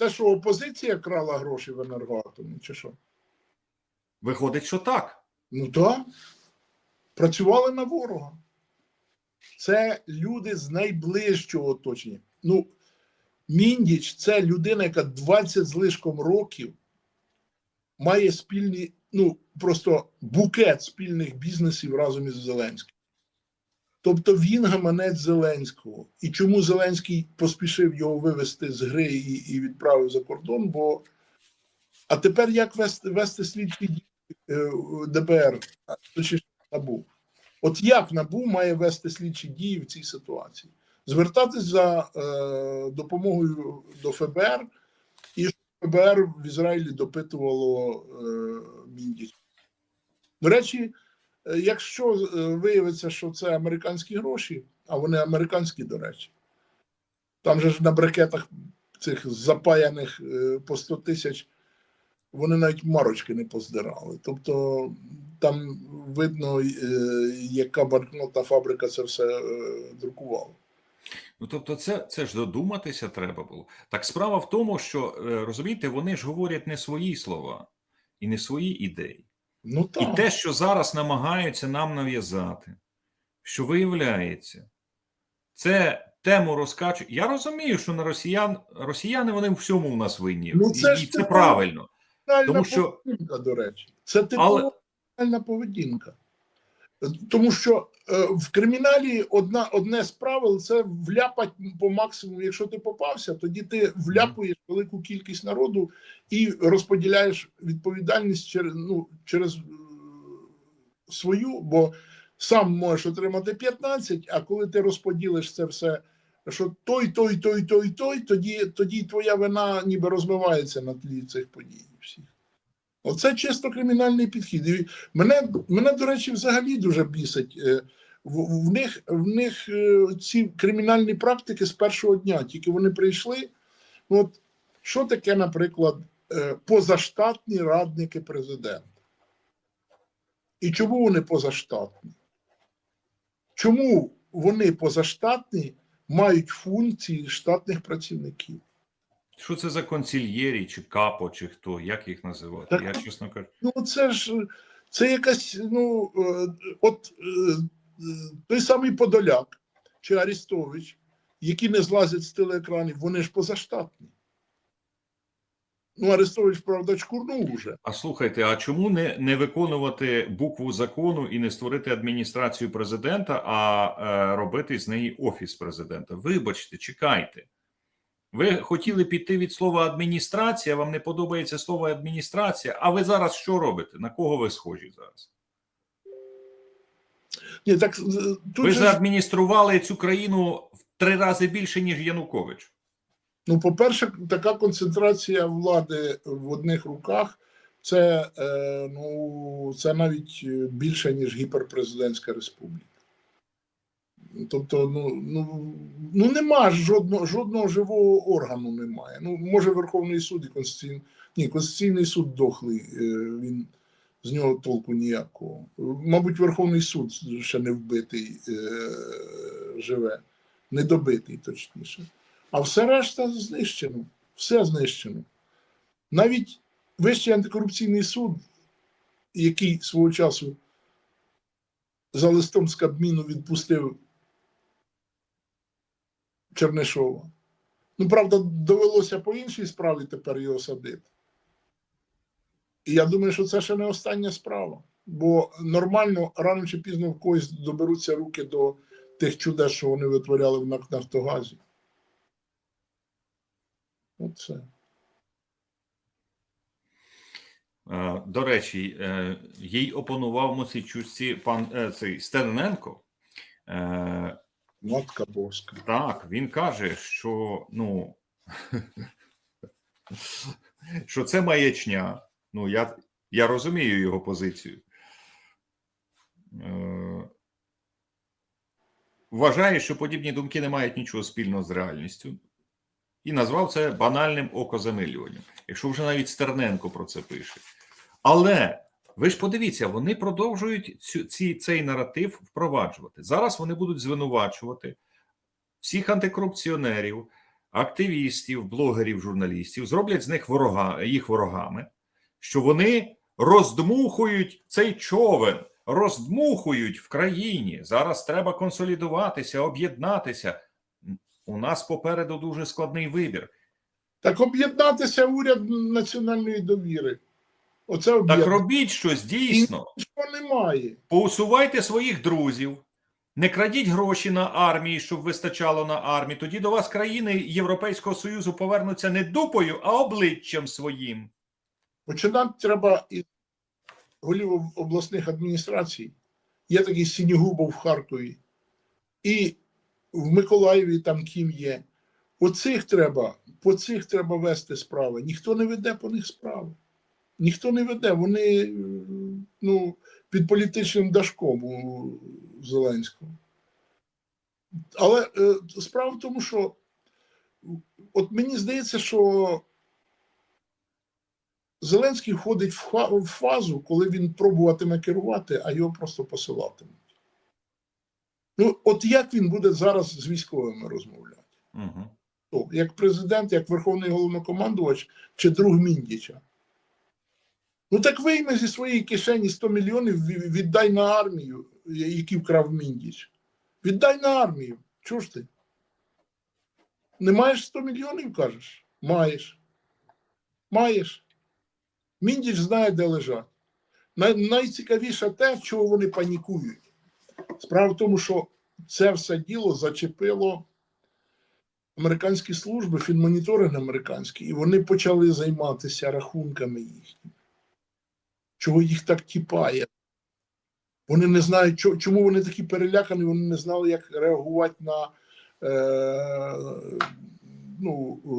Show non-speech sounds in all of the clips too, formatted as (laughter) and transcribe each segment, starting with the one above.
Те, що опозиція крала гроші в енергоатомі, чи що? Виходить, що так. Ну так. Працювали на ворога. Це люди з найближчого оточення. Ну, Міндіч це людина, яка 20 з лишком років має спільні, ну, просто букет спільних бізнесів разом із Зеленським. Тобто він гаманець Зеленського. І чому Зеленський поспішив його вивести з гри і, і відправив за кордон? Бо а тепер як вести, вести слідчі дії е, ДБР, точніше, НАБУ? От як НАБУ має вести слідчі дії в цій ситуації? Звертатись за е, допомогою до ФБР, і ФБР в Ізраїлі допитувало е, Міндіч. До речі, якщо е, виявиться, що це американські гроші, а вони американські, до речі, там же ж на брикетах цих запаяних е, по 100 тисяч вони навіть марочки не поздирали. Тобто там видно, е, яка банкнотна фабрика це все е, друкувала. Ну тобто, це, це ж додуматися треба було. Так справа в тому, що е, розумієте, вони ж говорять не свої слова і не свої ідеї. Ну І те, що зараз намагаються нам нав'язати, що виявляється, це тему розкачують. Я розумію, що на росіян росіяни вони в всьому у нас винні, Ну, і, це ж і це типу- правильно. Тому що- поведінка, до речі. Це типова Але... поведінка. Тому що е, в криміналі одна, одне з правил це вляпати по максимуму. Якщо ти попався, тоді ти вляпуєш велику кількість народу і розподіляєш відповідальність через, ну, через е, свою, бо сам можеш отримати 15, а коли ти розподілиш це все, що той, той, той, той, той, тоді, тоді твоя вина ніби розмивається на тлі цих подій. Оце чисто кримінальний підхід. І мене, мене, до речі, взагалі дуже бісить. е, В, в них, в них е, ці кримінальні практики з першого дня, тільки вони прийшли. Ну, от, що таке, наприклад, е, позаштатні радники президента? І чому вони позаштатні? Чому вони позаштатні мають функції штатних працівників? Що це за консільєрі, чи капо, чи хто, як їх називати? Так. Я чесно кажу. Ну, це ж це якась, ну, е, от е, той самий Подоляк чи Арістович, які не злазять з телеекранів, вони ж позаштатні. Ну, Арестович, правда, чкурнув уже. А слухайте, а чому не, не виконувати букву закону і не створити адміністрацію президента, а е, робити з неї офіс президента? Вибачте, чекайте. Ви хотіли піти від слова адміністрація, вам не подобається слово адміністрація. А ви зараз що робите? На кого ви схожі зараз? Ні, так тут ви ж, заадміністрували цю країну в три рази більше, ніж Янукович. ну, по-перше, така концентрація влади в одних руках. Це, е, ну, це навіть більше, ніж гіперпрезидентська республіка. Тобто, ну, ну, ну нема жодного, жодного живого органу немає. Ну, може, Верховний суд і Конституційний. Ні, Конституційний суд дохлий, е, він з нього толку ніякого. Мабуть, Верховний суд ще не вбитий е, живе, недобитий, точніше. А все решта знищено. Все знищено. Навіть Вищий антикорупційний суд, який свого часу за листом з Кабміну відпустив Чернишова. Ну, правда, довелося по іншій справі тепер його садити. І я думаю, що це ще не остання справа. Бо нормально, рано чи пізно в когось доберуться руки до тих чудес, що вони витворяли в НАК Нафтогазі. Оце. Е, До речі, е, їй опонував Мосичусі пан е, цей Стененко. Матка Боска. Так, він каже, що ну що це маячня. Ну, я, я розумію його позицію. Е, Вважає, що подібні думки не мають нічого спільного з реальністю, і назвав це банальним окозамилюванням. Якщо вже навіть Стерненко про це пише. Але ви ж подивіться, вони продовжують цю, ці, цей наратив впроваджувати. Зараз вони будуть звинувачувати всіх антикорупціонерів, активістів, блогерів, журналістів, зроблять з них ворога, їх ворогами, що вони роздмухують цей човен, роздмухують в країні. Зараз треба консолідуватися, об'єднатися. У нас попереду дуже складний вибір. Так об'єднатися уряд національної довіри. Оце Так робіть щось дійсно. Нічого немає. Поусувайте своїх друзів, не крадіть гроші на армії, щоб вистачало на армію. Тоді до вас країни Європейського Союзу повернуться не дупою, а обличчям своїм. Починати треба із голів обласних адміністрацій. Є такий Сінігубов в Харкові. І в Миколаєві там ким є. Оцих треба, по цих треба вести справи. Ніхто не веде по них справи. Ніхто не веде. Вони е, ну, під політичним дашком у Зеленського. Але е, справа в тому, що от мені здається, що Зеленський входить в фазу, коли він пробуватиме керувати, а його просто посилатимуть. Ну, от як він буде зараз з військовими розмовляти? Угу. Як президент, як верховний головнокомандувач чи друг Міндіча? Ну так вийми зі своєї кишені 100 мільйонів, віддай на армію, які вкрав Міндіч. Віддай на армію. Чого ти? Не маєш 100 мільйонів, кажеш? Маєш. Маєш. Міндіч знає, де лежать. Найцікавіше те, чого вони панікують. Справа в тому, що це все діло зачепило американські служби, фінмоніторинг американський, і вони почали займатися рахунками їхніми. Чого їх так тіпає? Вони не знають, чому вони такі перелякані, вони не знали, як реагувати на е, ну, е,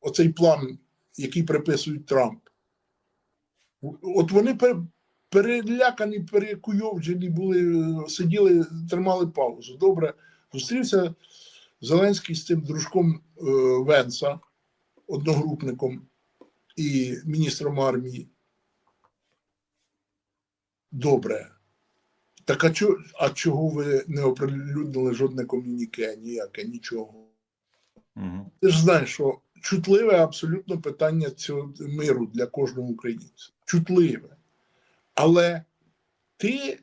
оцей план, який приписують Трамп. От вони перелякані, перекуйовджені були, сиділи, тримали паузу. Добре, зустрівся Зеленський з цим дружком е, Венса, одногрупником і міністром армії. Добре. Так а, чо, а чого ви не оприлюднили жодне ком'юніке, ніяке, нічого? Угу. Ти ж знаєш, що чутливе абсолютно питання цього миру для кожного українця. Чутливе. Але ти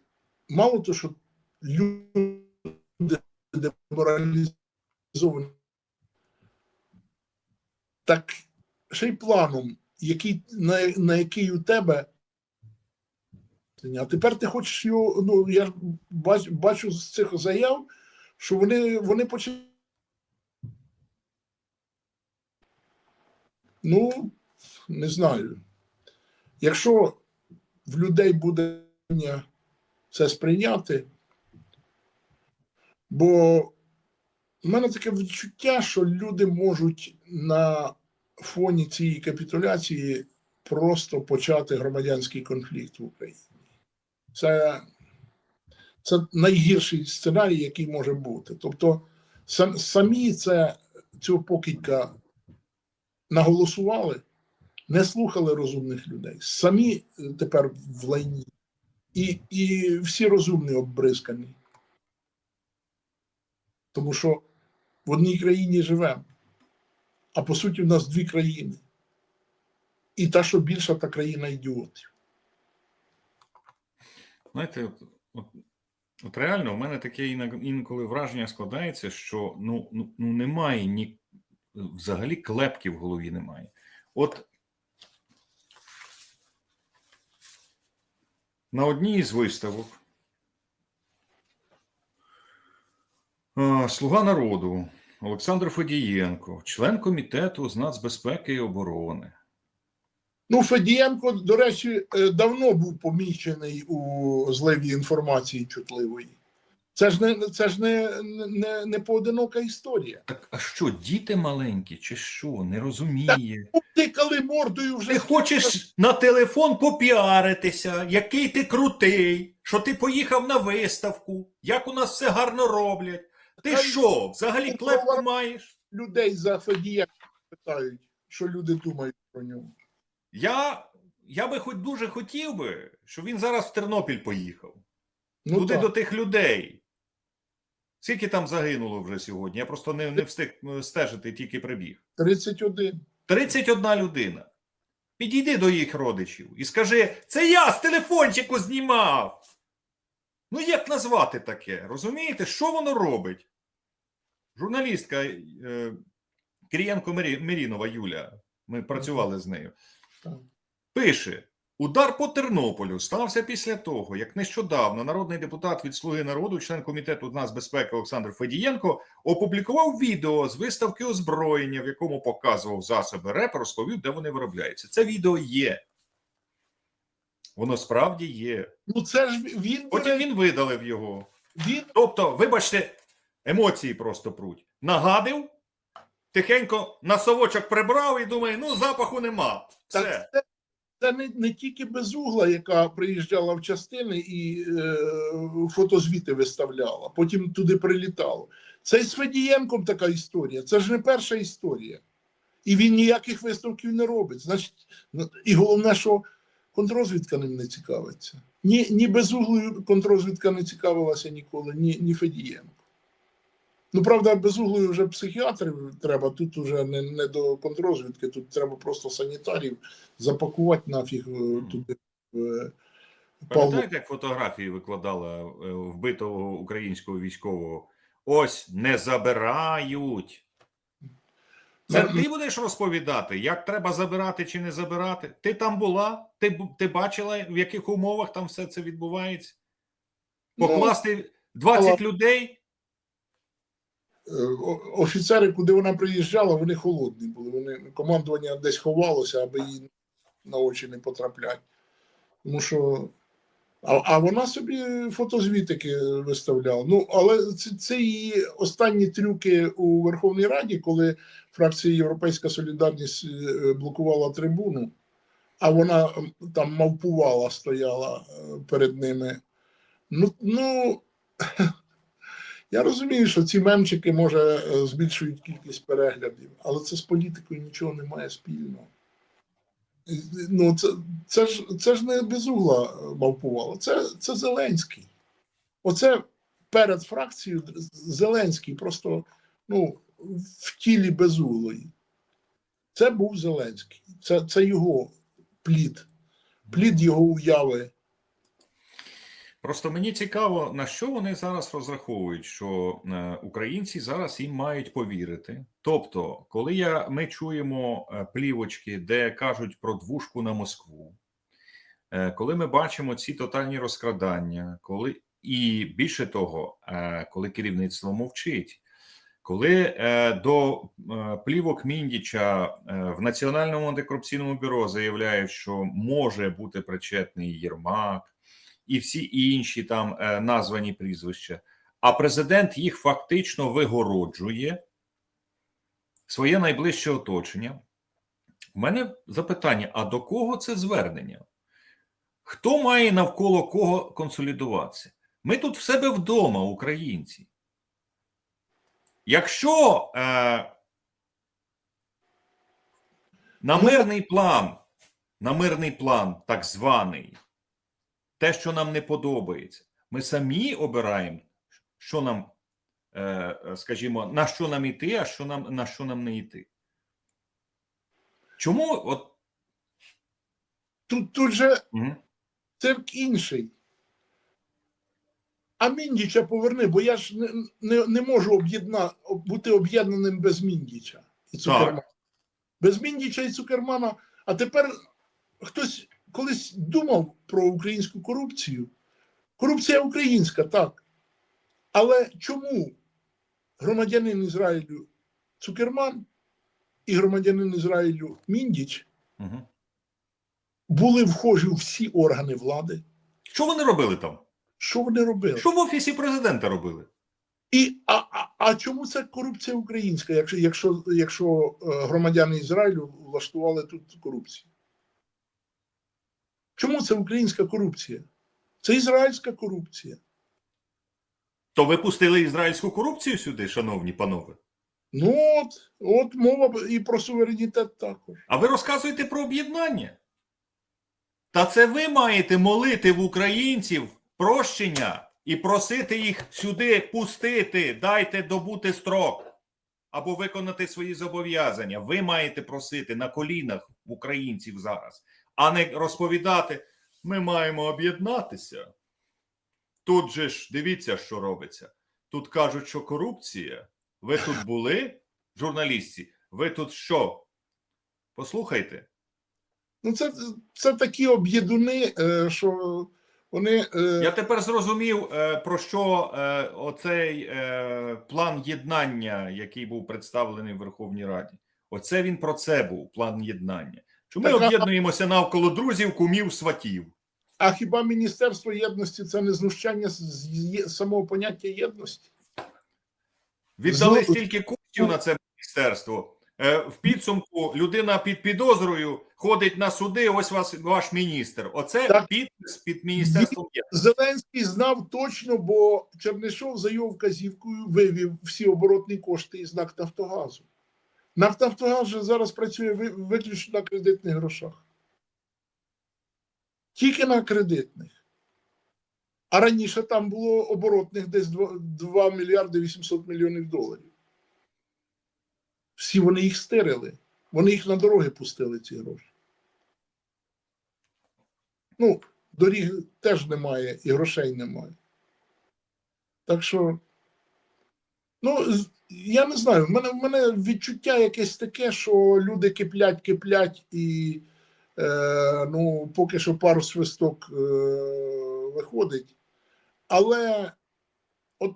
мало то, що люди деморалізовані, так ще й планом, який, на, на який у тебе. А тепер ти хочеш його. Ну, я бачу, бачу з цих заяв, що вони, вони почали. Ну, не знаю. Якщо в людей буде це сприйняти, бо в мене таке відчуття, що люди можуть на фоні цієї капітуляції просто почати громадянський конфлікт в Україні. Це, це найгірший сценарій, який може бути. Тобто, сам, самі це цього покидька наголосували, не слухали розумних людей. Самі е, тепер в лайні. І, і всі розумні оббризкані. Тому що в одній країні живемо. А по суті, в нас дві країни. І та, що більша, та країна ідіотів. Знаєте, от, от, реально, у мене таке інколи враження складається, що ну, ну, ну немає ні взагалі клепки в голові немає. От на одній із виставок Слуга народу Олександр Федієнко, член комітету з нацбезпеки і оборони. Ну, Федієнко, до речі, е, давно був помічений у зливі інформації чутливої. Це ж не, це ж не, не, не поодинока історія. Так, а що, діти маленькі, чи що, не розуміє? Тикали мордою вже. Ти хочеш на телефон попіаритися, який ти крутий, що ти поїхав на виставку, як у нас все гарно роблять. Ти Та що, взагалі клепку маєш? людей за Федієнка питають, що люди думають про нього. Я, я би хоч дуже хотів би, щоб він зараз в Тернопіль поїхав. Ну, туди так. до тих людей. Скільки там загинуло вже сьогодні? Я просто не, не встиг е, стежити, тільки прибіг. 31. 31 людина. Підійди до їх родичів і скажи: це я з телефончику знімав. Ну, як назвати таке? Розумієте, що воно робить? Журналістка е, Кирієнко Мерінова Юля, ми працювали з нею. Пише: удар по Тернополю стався після того, як нещодавно народний депутат від Слуги народу, член комітету нацбезпеки Олександр Федієнко, опублікував відео з виставки озброєння, в якому показував засоби РЕП, розповів, де вони виробляються. Це відео є. Воно справді є. Ну це ж він, Потім він видалив його. він Тобто, вибачте, емоції просто пруть. Нагадив, тихенько на совочок прибрав і думає, ну запаху нема. Все. Так, це, це не, не тільки безугла, яка приїжджала в частини і е, фотозвіти виставляла, потім туди прилітало. Це і з Федієнком така історія. Це ж не перша історія. І він ніяких висновків не робить. Значить, і головне, що контрозвідка ним не цікавиться. Ні, ні безуглою контрозвідка не цікавилася ніколи, ні, ні Федієнко. Ну, правда, безуглою вже психіатрів треба, тут вже не, не до контрозвідки, тут треба просто санітарів запакувати нафіг е, туди. е, Пам'ятаєте, як фотографії викладала е, вбитого українського військового? Ось не забирають. Це Ну, ти будеш розповідати, як треба забирати чи не забирати? Ти там була? Ти, ти бачила, в яких умовах там все це відбувається? Ну, Покласти 20 людей? Е, Офіцери, куди вона приїжджала, вони холодні були. Вони командування десь ховалося, аби їй на очі не потраплять. Тому що. А, а вона собі фотозвітики виставляла. Ну, але це, це її останні трюки у Верховній Раді, коли фракція Європейська Солідарність е, блокувала трибуну, а вона там мавпувала, стояла е, перед ними. Ну, ну (laughs) я розумію, що ці мемчики може е, збільшують кількість переглядів, але це з політикою нічого не має спільного. Ну, це, це, ж, це ж не безугла мавпувало. мавпувала, це, це Зеленський. Оце перед фракцією Зеленський просто ну, в тілі безуглої. Це був Зеленський. Це, це його плід, плід його уяви. Просто мені цікаво, на що вони зараз розраховують, що е, українці зараз їм мають повірити. Тобто, коли я, ми чуємо е, плівочки, де кажуть про двушку на Москву, е, коли ми бачимо ці тотальні розкрадання, коли і більше того, коли керівництво мовчить, коли до плівок Міндіча в Національному антикорупційному бюро заявляють, що може бути причетний Єрмак і всі інші там е, названі прізвища, а президент їх фактично вигороджує своє найближче оточення. У мене запитання: а до кого це звернення? Хто має навколо кого консолідуватися? Ми тут в себе вдома, українці. Якщо е, на мирний план, на мирний план, так званий, те, що нам не подобається, ми самі обираємо, що нам, е, скажімо, на що нам іти, а що нам, на що нам не йти. Чому от Тут, тут же мгм. цирк інший. А Міндіча поверни, бо я ж не, не, не можу об'єдна, бути об'єднаним без Міндіча і Цукермана. Без Міндіча і Цукермана. А тепер хтось колись думав про українську корупцію. Корупція українська, так. Але чому громадянин Ізраїлю Цукерман і громадянин Ізраїлю Міндіч Мгм. були вхожі у всі органи влади? Що вони робили там? Що вони робили? Що в офісі президента робили? І а, а, а чому це корупція українська, якщо, якщо, якщо е, громадяни Ізраїлю влаштували тут корупцію? Чому це українська корупція? Це ізраїльська корупція. То ви пустили ізраїльську корупцію сюди, шановні панове? Ну от, от мова і про суверенітет також. А ви розказуєте про об'єднання? Та це ви маєте молити в українців прощення і просити їх сюди пустити, дайте добути строк або виконати свої зобов'язання. Ви маєте просити на колінах українців зараз, а не розповідати: ми маємо об'єднатися. Тут же ж дивіться, що робиться. Тут кажуть, що корупція. Ви тут були, журналісти? Ви тут що? Послухайте. Ну, це, це такі об'єдуни, е, що вони. е, Я тепер зрозумів, е, про що оцей план єднання, який був представлений в Верховній Раді. Оце він про це був план єднання. Що ми об'єднуємося навколо друзів, кумів, сватів. А хіба Міністерство єдності це не знущання з, самого поняття єдності? Віддали Знову- стільки коштів на це міністерство. Е, В підсумку людина під підозрою ходить на суди. Ось вас ваш міністр. Оце Так. підпис під міністерством. є. Зеленський знав точно, бо Чернишов за його вказівкою вивів всі оборотні кошти із НАК Нафтогазу. НАК Нафтогаз же зараз працює виключно на кредитних грошах. Тільки на кредитних. А раніше там було оборотних десь 2, 2 мільярди 800 мільйонів доларів. Всі вони їх стирили. Вони їх на дороги пустили, ці гроші. Ну, доріг теж немає і грошей немає. Так що, ну, я не знаю, в мене, в мене відчуття якесь таке, що люди киплять, киплять, і е, ну, поки що пару свисток е, виходить. Але от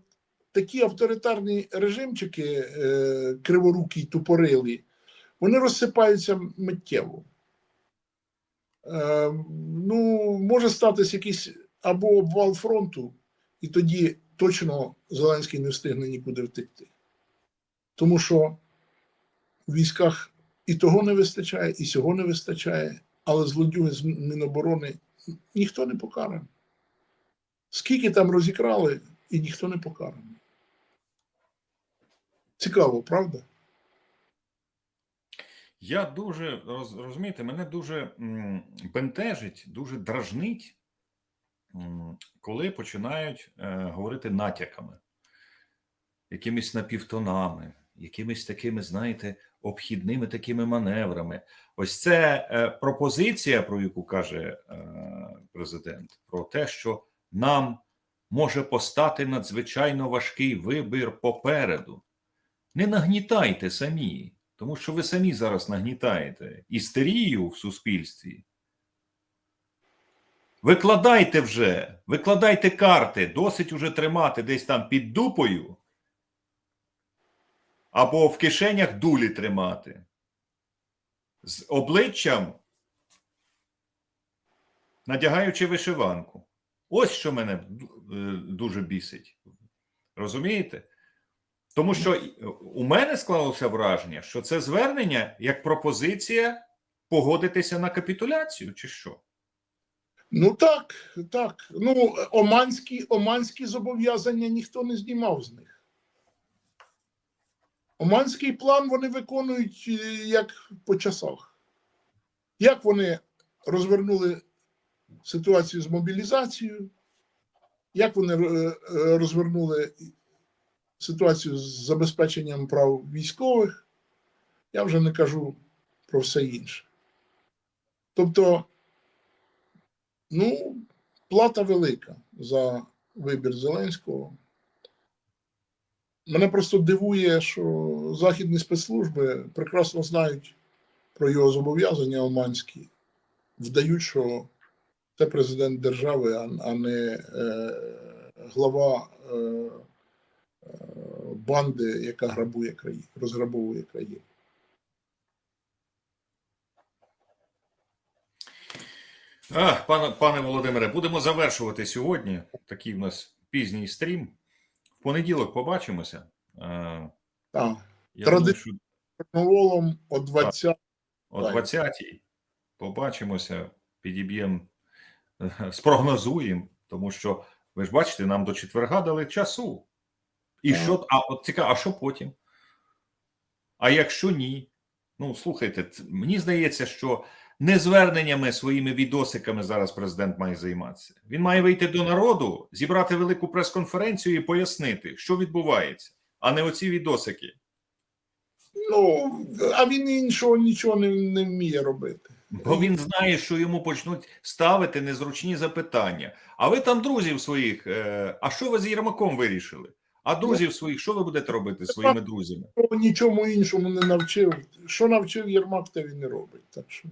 такі авторитарні режимчики, е, криворукі й тупорилі, вони розсипаються миттєво. Е, ну, може статись якийсь або обвал фронту, і тоді точно Зеленський не встигне нікуди втекти. Тому що в військах і того не вистачає, і сього не вистачає, але злодюги з Міноборони ніхто не покараний. Скільки там розікрали, і ніхто не покараний. Цікаво, правда? Я дуже роз, розумієте, мене дуже бентежить, дуже дражнить, коли починають е, говорити натяками, якимись напівтонами, якимись такими, знаєте, обхідними такими маневрами. Ось це е, пропозиція, про яку каже е, президент, про те, що нам може постати надзвичайно важкий вибір попереду. Не нагнітайте самі, тому що ви самі зараз нагнітаєте істерію в суспільстві. Викладайте вже, викладайте карти, досить уже тримати десь там під дупою або в кишенях дулі тримати. З обличчям, надягаючи вишиванку. Ось що мене е, дуже бісить. Розумієте? Тому що у мене склалося враження, що це звернення як пропозиція погодитися на капітуляцію, чи що? Ну так, так. Ну, оманські, оманські зобов'язання ніхто не знімав з них. Оманський план вони виконують е, як по часах. Як вони розвернули ситуацію з мобілізацією, як вони е, е, розвернули ситуацію з забезпеченням прав військових, я вже не кажу про все інше. Тобто, Ну, плата велика за вибір Зеленського. Мене просто дивує, що західні спецслужби прекрасно знають про його зобов'язання оманські, вдають, що це президент держави, а, не е, глава е, е, банди, яка грабує країну, розграбовує країну. Пане, пане Володимире, будемо завершувати сьогодні. Такий в нас пізній стрім. Понеділок побачимося. Е, Так, Я Тради- що о 20 о 20-й побачимося, підіб'ємо, е, спрогнозуємо, тому що ви ж бачите, нам до четверга дали часу. І що, а от цікаво, а що потім? А якщо ні? Ну, слухайте, мені здається, що не зверненнями своїми відосиками зараз президент має займатися. Він має вийти до народу, зібрати велику прес-конференцію і пояснити, що відбувається, а не оці відосики. Ну, а він іншого нічого не, не вміє робити. Бо він знає, що йому почнуть ставити незручні запитання. А ви там друзів своїх, е, а що ви з Єрмаком вирішили? А друзів своїх, що ви будете робити зі своїми друзями? Нічому іншому не навчив. Що навчив Єрмак, те він не робить. Так що